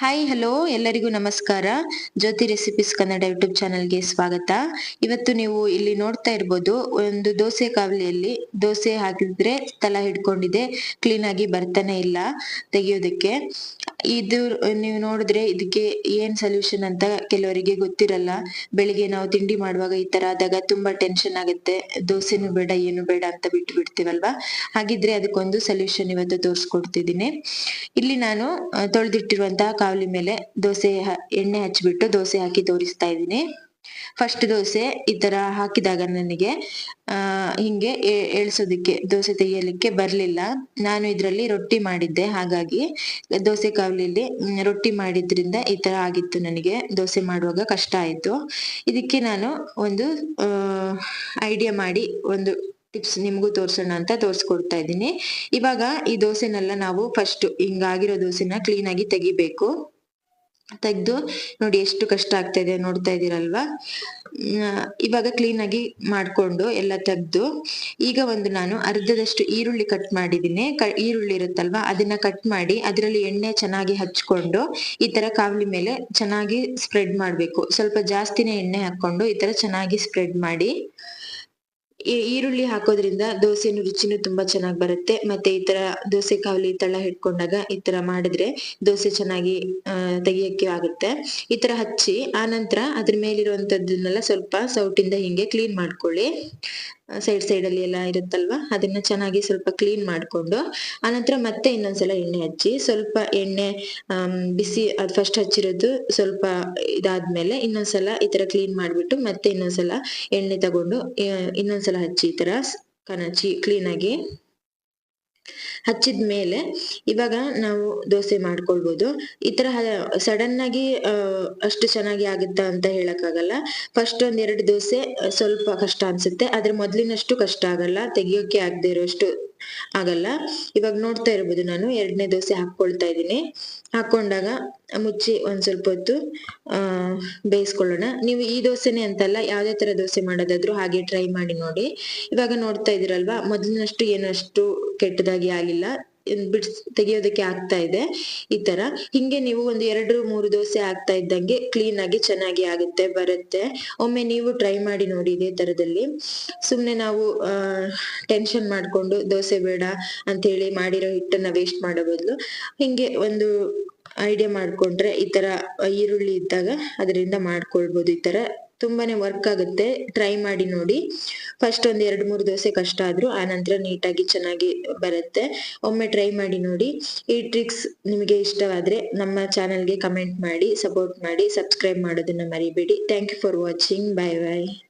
Hi hello ಎಲ್ಲರಿಗೂ ನಮಸ್ಕಾರ. ಜ್ಯೋತಿ recipes Kannada YouTube ಚಾನಲ್ಗೆ ಸ್ವಾಗತ. ಇವತ್ತು ನೀವು ಇಲ್ಲಿ ನೋಡ್ತಾ ಇರ್ಬೋದು, ಒಂದು ದೋಸೆ ಕಾವಲಿಯಲ್ಲಿ ದೋಸೆ ಹಾಕಿದ್ರೆ ತಲ ಹಿಡ್ಕೊಂಡಿದೆ ಕ್ಲೀನ್ ಆಗಿ ಬರ್ತಾನೆ ಇಲ್ಲ ತೆಗಿಯೋದಕ್ಕೆ. ಇದು ನೀವು ನೋಡಿದ್ರೆ ಇದಕ್ಕೆ ಏನ್ ಸೊಲ್ಯೂಷನ್ ಅಂತ ಕೆಲವರಿಗೆ ಗೊತ್ತಿರಲ್ಲ. ಬೆಳಿಗ್ಗೆ ನಾವು ತಿಂಡಿ ಮಾಡುವಾಗ ಈ ತರ ಆದಾಗ ತುಂಬಾ ಟೆನ್ಷನ್ ಆಗುತ್ತೆ. ದೋಸೆನು ಬೇಡ, ಏನು ಬೇಡ ಅಂತ ಬಿಟ್ಟು ಬಿಡ್ತೀವಲ್ವಾ? ಹಾಗಿದ್ರೆ ಅದಕ್ಕೊಂದು ಸೊಲ್ಯೂಷನ್ ಇವತ್ತು ತೋರಿಸ್ಕೊಡ್ತಿದ್ದೀನಿ. ಇಲ್ಲಿ ನಾನು ತೊಳೆದಿಟ್ಟಿರುವಂತಹ ಕಾವಲಿ ಮೇಲೆ ದೋಸೆ ಎಣ್ಣೆ ಹಚ್ಚಿಬಿಟ್ಟು ದೋಸೆ ಹಾಕಿ ತೋರಿಸ್ತಾ ಇದ್ದೀನಿ. ಫಸ್ಟ್ ದೋಸೆ ಈ ತರ ಹಾಕಿದಾಗ ನನಗೆ, ಆ, ಹಿಂಗೆ ಏಳ್ಸೋದಿಕ್ಕೆ ದೋಸೆ ತೆಗಿಯಲಿಕ್ಕೆ ಬರ್ಲಿಲ್ಲ. ನಾನು ಇದ್ರಲ್ಲಿ ರೊಟ್ಟಿ ಮಾಡಿದ್ದೆ, ಹಾಗಾಗಿ ದೋಸೆ ಕಾವಲಿಯಲ್ಲಿ ರೊಟ್ಟಿ ಮಾಡಿದ್ರಿಂದ ಈ ತರ ಆಗಿತ್ತು ನನಗೆ. ದೋಸೆ ಮಾಡುವಾಗ ಕಷ್ಟ ಆಯ್ತು. ಇದಕ್ಕೆ ನಾನು ಒಂದು ಐಡಿಯಾ ಮಾಡಿ ಒಂದು ಟಿಪ್ಸ್ ನಿಮಗೂ ತೋರಿಸೋಣ ಅಂತ ತೋರಿಸ್ಕೊಡ್ತಾ ಇದ್ದೀನಿ. ಇವಾಗ ಈ ದೋಸೆನೆಲ್ಲ ನಾವು ಫಸ್ಟ್ ಹಿಂಗಾಗಿರೋ ದೋಸೆನ ಕ್ಲೀನ್ ಆಗಿ ತೆಗಿಬೇಕು. ತೆಗ್ದು ನೋಡಿ ಎಷ್ಟು ಕಷ್ಟ ಆಗ್ತಾ ಇದೆ ನೋಡ್ತಾ ಇದ್ದೀರಲ್ವಾ? ಇವಾಗ ಕ್ಲೀನ್ ಆಗಿ ಮಾಡಿಕೊಂಡು ಎಲ್ಲ ತೆಗ್ದು ಈಗ ಒಂದು ನಾನು ಅರ್ಧದಷ್ಟು ಈರುಳ್ಳಿ ಕಟ್ ಮಾಡಿದ್ದೀನಿ. ಕ, ಈರುಳ್ಳಿ ಇರುತ್ತಲ್ವಾ? ಅದನ್ನ ಕಟ್ ಮಾಡಿ ಅದರಲ್ಲಿ ಎಣ್ಣೆ ಚೆನ್ನಾಗಿ ಹಚ್ಕೊಂಡು ಈ ತರ ಕಾವಲಿ ಮೇಲೆ ಚೆನ್ನಾಗಿ ಸ್ಪ್ರೆಡ್ ಮಾಡಬೇಕು. ಸ್ವಲ್ಪ ಜಾಸ್ತಿನೇ ಎಣ್ಣೆ ಹಾಕೊಂಡು ಈ ತರ ಚೆನ್ನಾಗಿ ಸ್ಪ್ರೆಡ್ ಮಾಡಿ ಈರುಳ್ಳಿ ಹಾಕೋದ್ರಿಂದ ದೋಸೆನು ರುಚಿನೂ ತುಂಬಾ ಚೆನ್ನಾಗಿ ಬರುತ್ತೆ. ಮತ್ತೆ ಈ ತರ ದೋಸೆ ಕಾವಲಿ ತಳ ಹಿಡ್ಕೊಂಡಾಗ ಈ ತರ ಮಾಡಿದ್ರೆ ದೋಸೆ ಚೆನ್ನಾಗಿ ತೆಗಿಯಕ್ಕೆ ಆಗುತ್ತೆ. ಈ ತರ ಹಚ್ಚಿ ಆನಂತರ ಅದ್ರ ಮೇಲಿರುವಂತದ್ದನ್ನೆಲ್ಲ ಸ್ವಲ್ಪ ಸೌಟಿಂದ ಹಿಂಗೆ ಕ್ಲೀನ್ ಮಾಡ್ಕೊಳ್ಳಿ. ಸೈಡ್ ಸೈಡ್ ಅಲ್ಲಿ ಎಲ್ಲ ಇರುತ್ತಲ್ವಾ? ಅದನ್ನ ಚೆನ್ನಾಗಿ ಸ್ವಲ್ಪ ಕ್ಲೀನ್ ಮಾಡ್ಕೊಂಡು, ಆನಂತರ ಮತ್ತೆ ಇನ್ನೊಂದ್ಸಲ ಎಣ್ಣೆ ಹಚ್ಚಿ, ಸ್ವಲ್ಪ ಎಣ್ಣೆ ಬಿಸಿ ಅದು ಫಸ್ಟ್ ಹಚ್ಚಿರೋದು ಸ್ವಲ್ಪ ಇದಾದ್ಮೇಲೆ ಇನ್ನೊಂದ್ಸಲ ಈ ತರ ಕ್ಲೀನ್ ಮಾಡ್ಬಿಟ್ಟು ಮತ್ತೆ ಇನ್ನೊಂದ್ಸಲ ಎಣ್ಣೆ ತಗೊಂಡು ಇನ್ನೊಂದ್ಸಲ ಹಚ್ಚಿ ಈ ತರ ಕನಚಿ ಕ್ಲೀನ್ ಆಗಿ ಹಚ್ಚಿದ ಮೇಲೆ ಇವಾಗ ನಾವು ದೋಸೆ ಮಾಡ್ಕೊಳ್ಬೋದು. ಈ ತರ ಸಡನ್ ಆಗಿ ಅಷ್ಟು ಚೆನ್ನಾಗಿ ಆಗುತ್ತಾ ಅಂತ ಹೇಳಕ್ಕಾಗಲ್ಲ. ಫಸ್ಟ್ ಒಂದ್ ಎರಡು ದೋಸೆ, ಸ್ವಲ್ಪ ಕಷ್ಟ ಅನ್ಸುತ್ತೆ. ಆದ್ರೆ ಮೊದ್ಲಿನಷ್ಟು ಕಷ್ಟ ಆಗಲ್ಲ. ತೆಗಿಯೋಕೆ ಆಗದೆ ಇರೋಷ್ಟು ಆಗಲ್ಲ. ಇವಾಗ ನೋಡ್ತಾ ಇರ್ಬೋದು ನಾನು, ಎರಡನೇ ದೋಸೆ ಹಾಕೊಳ್ತಾ ಇದ್ದೀನಿ. ಹಾಕೊಂಡಾಗ ಮುಚ್ಚಿ ಒಂದ್ ಸ್ವಲ್ಪ ಹೊತ್ತು, ಆ, ಬೇಯಿಸ್ಕೊಳ್ಳೋಣ. ನೀವು ಈ ದೋಸೆನೆ ಅಂತಲ್ಲ, ಯಾವ್ದೇ ತರ ದೋಸೆ ಮಾಡೋದಾದ್ರೂ ಹಾಗೆ ಟ್ರೈ ಮಾಡಿ ನೋಡಿ. ಇವಾಗ ನೋಡ್ತಾ ಇದೀರಲ್ವಾ ಮೊದಲಿನಷ್ಟು ಏನಷ್ಟು ಕೆಟ್ಟದಾಗಿ ಆಗಿಲ್ಲ. ಬಿಡ್ಸ್, ತೆಗಿಯೋದಕ್ಕೆ ಆಗ್ತಾ ಇದೆ. ಈ ತರ. ಹಿಂಗೆ ನೀವು ಒಂದು ಎರಡು, ಮೂರು ದೋಸೆ ಆಗ್ತಾ ಇದ್ದಂಗೆ ಕ್ಲೀನ್ ಆಗಿ ಚೆನ್ನಾಗಿ ಆಗುತ್ತೆ, ಬರುತ್ತೆ. ಒಮ್ಮೆ ನೀವು ಟ್ರೈ ಮಾಡಿ ನೋಡಿ ಇದೇ ತರದಲ್ಲಿ. ಸುಮ್ನೆ ನಾವು ಟೆನ್ಷನ್ ಮಾಡ್ಕೊಂಡು ದೋಸೆ ಬೇಡ ಅಂತ ಹೇಳಿ ಮಾಡಿರೋ ಹಿಟ್ಟನ್ನ ವೇಸ್ಟ್ ಮಾಡೋ ಬದಲು ಹಿಂಗೆ ಒಂದು ಐಡಿಯಾ ಮಾಡ್ಕೊಂಡ್ರೆ ಈ ತರ ಈರುಳ್ಳಿ ಇದ್ದಾಗ ಅದರಿಂದ ಮಾಡ್ಕೊಳ್ಬೋದು ಈ ತರ. ತುಂಬಾನೇ ವರ್ಕ್ ಆಗುತ್ತೆ. ಟ್ರೈ ಮಾಡಿ ನೋಡಿ. ಫಸ್ಟ್ ಒಂದ್ ಎರಡು ಮೂರು ದೋಸೆ ಕಷ್ಟ ಆದ್ರೂ ಆ ನಂತರ ನೀಟಾಗಿ ಚೆನ್ನಾಗಿ ಬರುತ್ತೆ. ಒಮ್ಮೆ ಟ್ರೈ ಮಾಡಿ ನೋಡಿ. ಈ ಟ್ರಿಕ್ಸ್ ನಿಮಗೆ ಇಷ್ಟವಾದ್ರೆ ನಮ್ಮ ಚಾನೆಲ್ಗೆ ಕಮೆಂಟ್ ಮಾಡಿ ಸಪೋರ್ಟ್ ಮಾಡಿ ಸಬ್ಸ್ಕ್ರೈಬ್ ಮಾಡೋದನ್ನ ಮರಿಬೇಡಿ. Thank you for watching bye bye